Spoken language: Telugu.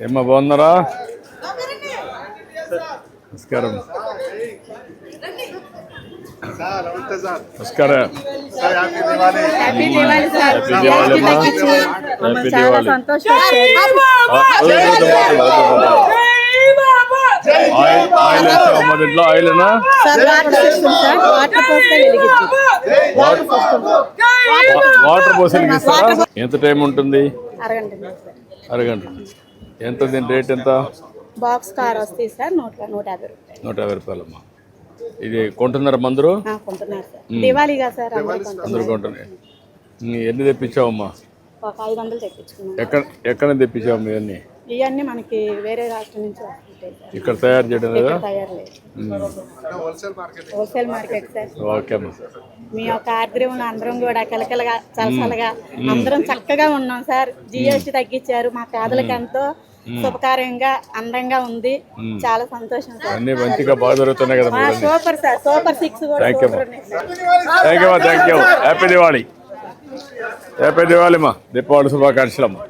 ఏమ్మా బాగున్నారా? నమస్కారం. సార్ నమస్తే సార్ నమస్కారం ఇంట్లో ఆయిల్నా వాటర్ ఇస్తారా ఎంత టైం ఉంటుంది? అరగంట. ఎంత దీని రేట్ ఎంత? బాక్స్ కార్ వస్తాయి సార్ నూట నూట యాభై రూపాయలు. నూట యాభై రూపాయలమ్మా. ఇది కొంటున్నారా సార్. దివాళీగా సార్ అందరూ కొంటున్నాయి ఎన్ని తెప్పించావమ్మా? ఒక ఐదు వందలు తెప్పించుకున్నాం ఎక్కడ ఎక్కడ తెప్పించావు ఇవన్నీ? ఇవన్నీ మనకి వేరే రాష్ట్రం నుంచి వస్తుంటాయి సార్. ఇక్కడ తయారు చేయడం లేదా? ఇక్కడ తయారు లేదు. Wholesale market. Wholesale market sir. Okay అమ్మా. మీ యొక్క ఆర్ద్రంలో అందరం కూడా కలకలగా చలసలగా అందరం చక్కగా ఉన్నాం సార్. జిఎస్టీ తగ్గించారు. మా పేదలకు ఎంతో శుభకార్యంగా అందంగా ఉంది. చాలా సంతోషం సార్. అన్నీ మంచిగా బాగా జరుగుతున్నాయి కదా సూపర్ సార్. సూపర్ సిక్స్ కూడా Thank you, సూపర్ ఉన్నాయి sir. Thank you thank you happy Diwali happy Diwali అమ్మా. దీపావళి శుభాకాంక్షలు అమ్మా.